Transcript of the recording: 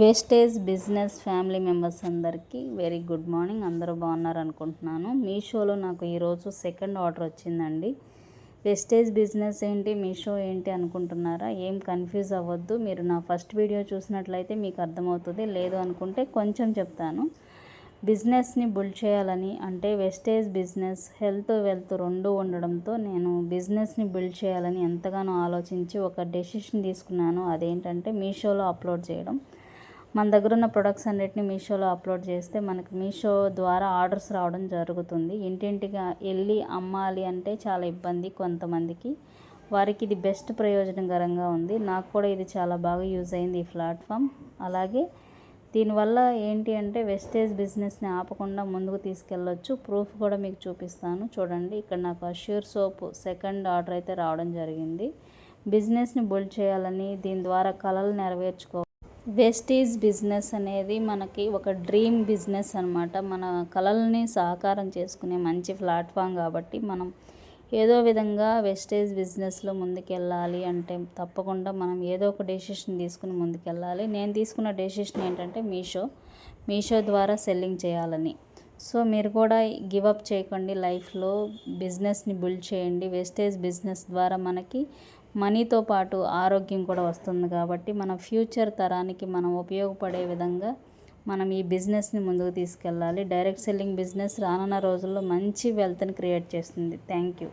Wastage business family members అందరికీ very good morning. అందరూ బాగున్నారు అనుకుంటున్నాను. మీషోలో నాకు ఈరోజు సెకండ్ ఆర్డర్ వచ్చిందండి. వెస్టేజ్ బిజినెస్ ఏంటి మీషో ఏంటి అనుకుంటున్నారా? ఏం కన్ఫ్యూజ్ అవ్వద్దు. మీరు నా ఫస్ట్ వీడియో చూసినట్లయితే మీకు అర్థమవుతుంది. లేదు అనుకుంటే కొంచెం చెప్తాను. బిజినెస్ని బుల్డ్ చేయాలని అంటే వెస్టేజ్ బిజినెస్ హెల్త్ వెల్త్ రెండు ఉండడంతో నేను బిజినెస్ని బిల్డ్ చేయాలని ఎంతగానో ఆలోచించి ఒక డెసిషన్ తీసుకున్నాను. అదేంటంటే మీషోలో అప్లోడ్ చేయడం. మన దగ్గర ఉన్న ప్రొడక్ట్స్ అన్నిటిని మీషోలో అప్లోడ్ చేస్తే మనకి మీషో ద్వారా ఆర్డర్స్ రావడం జరుగుతుంది. ఇంటింటిగా వెళ్ళి అమ్మాలి అంటే చాలా ఇబ్బంది కొంతమందికి. వారికి ఇది బెస్ట్ ప్రయోజనకరంగా ఉంది. నాకు కూడా ఇది చాలా బాగా యూజ్ అయింది ఈ ప్లాట్ఫామ్ అలాగే దీనివల్ల ఏంటి అంటే వెస్టేజ్ బిజినెస్ని ఆపకుండా ముందుకు తీసుకెళ్ళొచ్చు. ప్రూఫ్ కూడా మీకు చూపిస్తాను. చూడండి ఇక్కడ నాకు అష్యూర్ సోప్ సెకండ్ ఆర్డర్ అయితే రావడం జరిగింది. బిజినెస్ని బుల్డ్ చేయాలని దీని ద్వారా కళలు నెరవేర్చుకో వెస్టీజ్ బిజినెస్ అనేది మనకి ఒక డ్రీమ్ బిజినెస్ అనమాట మన కళల్ని సహకారం చేసుకునే మంచి ప్లాట్ఫామ్ కాబట్టి మనం ఏదో విధంగా వెస్టేజ్ బిజినెస్లో ముందుకెళ్ళాలి అంటే తప్పకుండా మనం ఏదో ఒక డెసిషన్ తీసుకుని ముందుకెళ్ళాలి. నేను తీసుకున్న డెసిషన్ ఏంటంటే మీషో. మీషో ద్వారా సెల్లింగ్ చేయాలని. సో మీరు కూడా గివ్ అప్ చేయకండి లైఫ్లో. బిజినెస్ని బిల్డ్ చేయండి. వెస్టేజ్ బిజినెస్ ద్వారా మనకి మనీతో పాటు ఆరోగ్యం కూడా వస్తుంది కాబట్టి మన ఫ్యూచర్ తరానికి మనం ఉపయోగపడే విధంగా మనం ఈ బిజినెస్ని ముందుకు తీసుకెళ్ళాలి. డైరెక్ట్ సెల్లింగ్ బిజినెస్ రానున్న రోజుల్లో మంచి వెల్త్ని క్రియేట్ చేస్తుంది. Thank you.